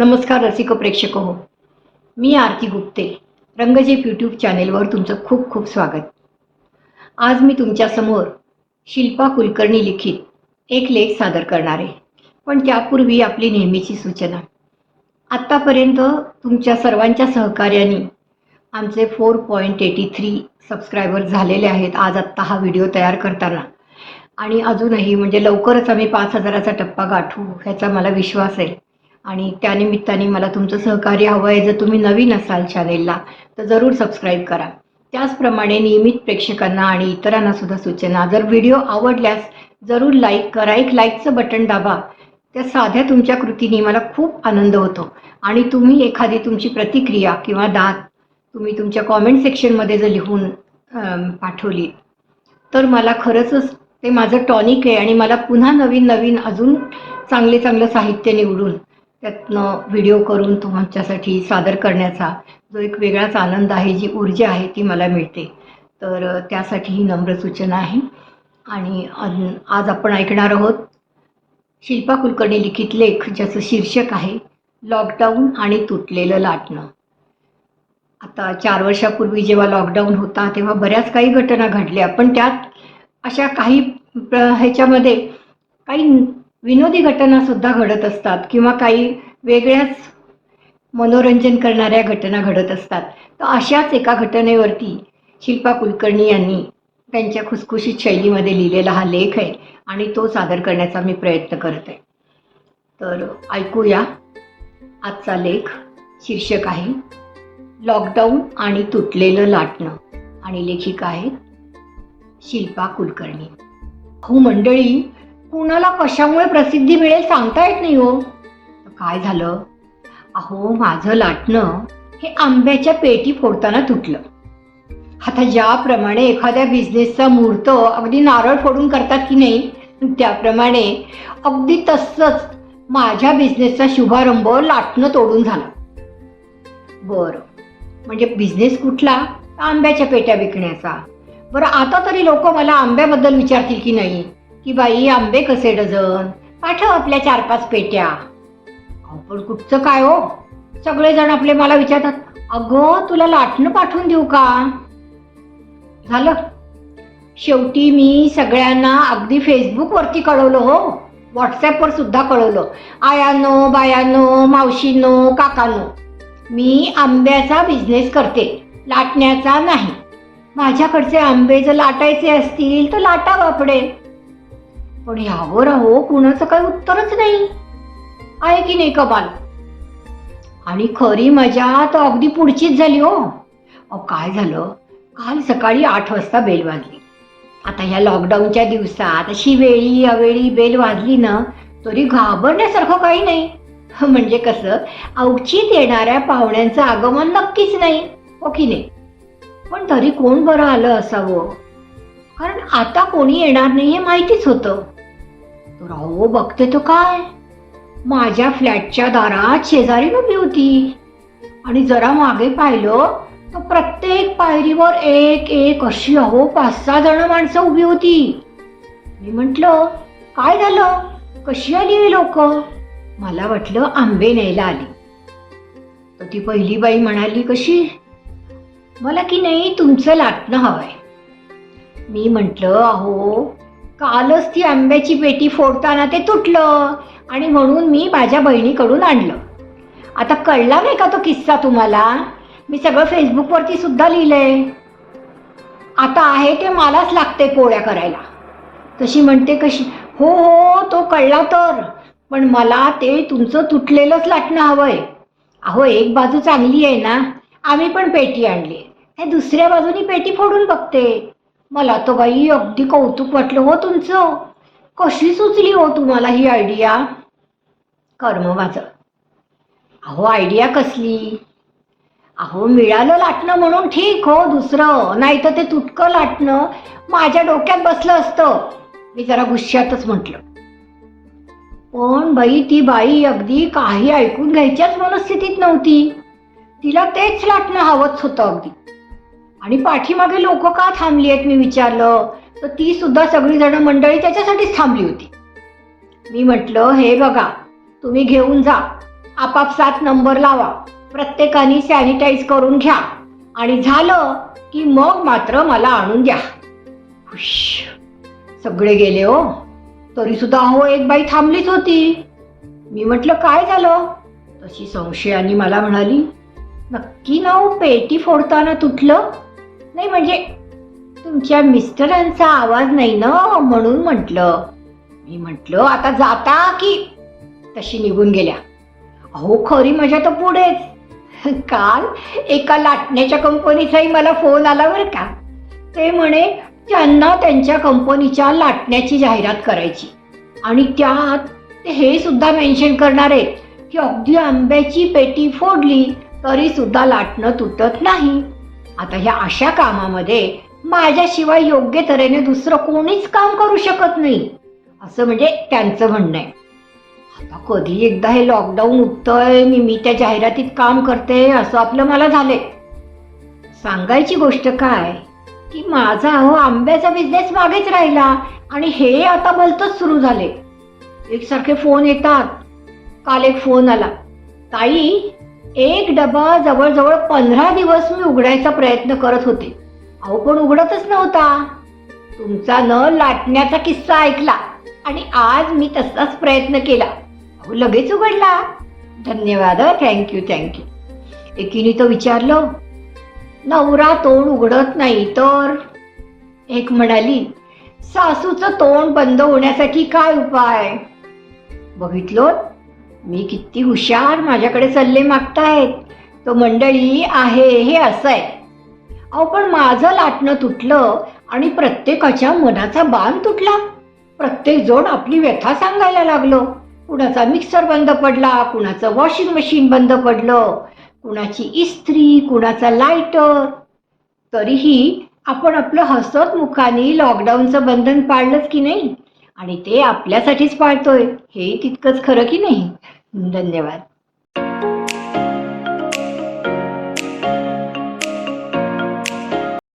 नमस्कार रसिक प्रेक्षक हो. मी आरती गुप्ते रंगजेप यूट्यूब चॅनेलवर तुमचं खूप खूप स्वागत. आज मी तुमच्यासमोर शिल्पा कुलकर्णी लिखित एक लेख सादर करणार आहे. पण त्यापूर्वी आपली नेहमीची सूचना. आत्तापर्यंत तुमच्या सर्वांच्या सहकार्याने आमचे four point eighty three subscriber झालेले आहेत आज आत्ता हा व्हिडिओ तयार करताना. आणि अजूनही म्हणजे लवकरच आम्ही पाच हजाराचा टप्पा गाठू ह्याचा मला विश्वास आहे. आणि त्यानिमित्ताने मला तुमचं सहकार्य हवं आहे जर तुम्ही नवीन असाल चॅनेलला तर जरूर सबस्क्राईब करा. त्याचप्रमाणे नियमित प्रेक्षकांना आणि इतरांना सुद्धा सूचना. जर व्हिडिओ आवडल्यास जरूर लाईक करा. एक लाईकचं बटन दाबा. त्या साध्या तुमच्या कृतीने मला खूप आनंद होतो. आणि तुम्ही एखादी तुमची प्रतिक्रिया किंवा दात तुम्ही तुमच्या कॉमेंट सेक्शनमध्ये जर लिहून पाठवली तर मला खरंच ते माझं टॉनिक आहे आणि मला पुन्हा नवीन नवीन अजून चांगले चांगलं साहित्य निवडून त्यातनं व्हिडिओ करून तुमच्यासाठी सादर करण्याचा जो एक वेगळाच आनंद आहे जी ऊर्जा आहे ती मला मिळते. तर त्यासाठी ही नम्र सूचना आहे. आणि आज आपण ऐकणार आहोत शिल्पा कुलकर्णी लिखित लेख ज्याचं शीर्षक आहे लॉकडाऊन आणि तुटलेलं लाटणं. आता चार वर्षापूर्वी जेव्हा लॉकडाऊन होता तेव्हा बऱ्याच काही घटना घडल्या. पण त्यात अशा काही प्र- ह्याच्यामध्ये काही विनोदी घटनासुद्धा घडत असतात किंवा काही वेगळ्याच मनोरंजन करणाऱ्या घटना घडत असतात. तर अशाच एका घटनेवरती शिल्पा कुलकर्णी यांनी त्यांच्या खुसखुशीत शैलीमध्ये लिहिलेला हा लेख आहे आणि तो सादर करण्याचा मी प्रयत्न करते. तर ऐकूया. आजचा लेख शीर्षक आहे लॉकडाऊन आणि तुटलेलं लाटणं. आणि लेखिका आहेत शिल्पा कुलकर्णी. हो मंडळी कुणाला कशामुळे प्रसिद्धी मिळेल सांगता येत नाही हो. काय झालं? अहो माझं लाटणं हे आंब्याच्या पेटी फोडताना तुटलं. आता ज्याप्रमाणे एखाद्या बिझनेसचा मुहूर्त अगदी नारळ फोडून करतात की नाही त्याप्रमाणे अगदी तसंच माझ्या बिझनेसचा शुभारंभ लाटणं तोडून झाला. बरं. म्हणजे बिझनेस कुठला? आंब्याच्या पेट्या विकण्याचा. बरं आता तरी लोक मला आंब्याबद्दल विचारतील की नाही? की बाई आंबे कसे डझन? पाठव आपल्या चार पाच पेट्या आपण कुठचं काय हो? सगळेजण आपले मला विचारतात अगं तुला लाटणं पाठवून देऊ का? झालं. शेवटी मी सगळ्यांना अगदी फेसबुकवरती कळवलं हो. व्हॉट्सॲपवर सुद्धा कळवलं. आयानो बायानो मावशीनो काकानो मी आंब्याचा बिझनेस करते लाटण्याचा नाही. माझ्याकडचे आंबे जर लाटायचे असतील तर लाटा बापडे पण यावर अहो कुणाचं काही उत्तरच नाही. आहे की नाही कपाल? आणि खरी मजा तर अगदी पुढचीच झाली हो. अहो काय झालं? काल सकाळी आठ वाजता बेल वाजली. आता ह्या लॉकडाऊनच्या दिवसात अशी वेळी अवेळी बेल वाजली ना तरी घाबरण्यासारखं काही नाही. म्हणजे कसं? अवचित येणाऱ्या पाहुण्यांचं आगमन नक्कीच नाही. हो की नाही? पण तरी कोण बरं आलं असावं? कारण आता कोणी येणार नाही हे माहितीच होतं. तर अहो बघते तो काय? माझ्या फ्लॅटच्या दारात शेजारी उभी होती. आणि जरा मागे पाहिलं तर प्रत्येक पायरीवर एक एक अशी अहो पाच सहा जण माणसं उभी होती. मी म्हटलं काय झालं? कशी आली लोक? मला वाटलं आंबे न्यायला आली. तर ती पहिली बाई म्हणाली कशी? मला की नाही तुमचं लाटणं हवंय. मी म्हटलं अहो कालच ती आंब्याची पेटी फोडताना ते तुटलं आणि म्हणून मी माझ्या बहिणीकडून आणलं. आता कळला नाही का तो किस्सा तुम्हाला? मी सगळं फेसबुकवरती सुद्धा लिहिलंय. आता आहे ते मलाच लागते पोळ्या करायला. तशी म्हणते कशी? हो हो तो कळला तर. पण मला ते तुमचं तुटलेलंच लाटणं हवंय. अहो एक बाजू चांगली आहे ना. आम्ही पण पेटी आणली. हे दुसऱ्या बाजूनी पेटी फोडून बघते. मला तर बाई अगदी कौतुक वाटलं हो तुमचं. कशी सुचली हो तुम्हाला ही आयडिया कर्म माझं. अहो आयडिया कसली? अहो मिळालं लाटणं म्हणून ठीक हो दुसरं. नाही तर ते तुटकं लाटणं माझ्या डोक्यात बसलं असतं. मी जरा गुस्स्यातच म्हटलं. पण बाई ती बाई अगदी काही ऐकून घ्यायच्याच मनस्थितीत नव्हती. तिला तेच लाटणं हवंच होतं अगदी. आणि पाठीमागे लोक का थांबली आहेत मी विचारलं? तर ती सुद्धा सगळी जण मंडळी त्याच्यासाठीच थांबली होती. मी म्हटलं हे बघा तुम्ही घेऊन जा. आपापसात नंबर लावा. प्रत्येकाने सॅनिटाईज करून घ्या. आणि झालं की मग मात्र मला आणून द्या. खुश सगळे गेले हो. तरी सुद्धा अहो एक बाई थांबलीच होती. मी म्हटलं काय झालं? तशी संशयाने मला म्हणाली नक्की ना हो, पेटी फोडताना तुटलं? नाही म्हणजे तुमच्या मिस्टरांचा आवाज नाही ना म्हणून म्हटलं. मी म्हटलं आता जाता की? तशी निघून गेल्या. अहो खरी मजा तर पुढेच. काल एका लाटण्याच्या कंपनीचाही मला फोन आला बरं का. ते म्हणे त्यांना त्यांच्या कंपनीच्या लाटण्याची जाहिरात करायची. आणि त्यात ते हे सुद्धा मेन्शन करणार आहेत की अगदी आंब्याची पेटी फोडली तरी सुद्धा लाटणं तुटत नाही. आता ह्या अशा कामामध्ये माझ्याशिवाय योग्य तऱ्हेने दुसरं कोणीच काम करू शकत नाही. असं म्हणजे त्यांचं म्हणणं आहे. आता कधी एकदा हे लॉकडाऊन उठतंय मी मी त्या जाहिरातीत काम करते असं आपलं मला झाले सांगायची गोष्ट काय? की माझा अहो आंब्याचा बिझनेस मागेच राहिला आणि हे आता भलतच सुरू झाले. एकसारखे फोन येतात. काल एक फोन आला. ताई एक डबा जवळजवळ पंधरा दिवस मी उघडायचा प्रयत्न करत होते. अहो पण उघडतच नव्हता. तुमचा न लाटण्याचा किस्सा ऐकला आणि आज मी तसाच प्रयत्न केला. अहो लगेच उघडला. धन्यवाद थँक्यू थँक्यू एकीने तर विचारलं नवरा तोंड उघडत नाही तर? एक म्हणाली सासूचं तोंड बंद होण्यासाठी काय उपाय? बघितलं मी किती हुशार माझ्याकडे सल्ले मागतायत. तो मंडळी आहे हे असं आहे अहो पण माझं लाटणं तुटलं आणि प्रत्येकाच्या मनाचा बाण तुटला. प्रत्येक जण आपली व्यथा सांगायला लागलो. कुणाचा मिक्सर बंद पडला कुणाचं वॉशिंग मशीन बंद पडलं कुणाची इस्त्री कुणाचा लायटर. तरीही आपण आपलं हसत मुखाने लॉकडाऊनचं बंधन पाळलंच की नाही? आणि ते आपल्यासाठीच पाळतोय. हे तितकंच खरं की नाही? धन्यवाद.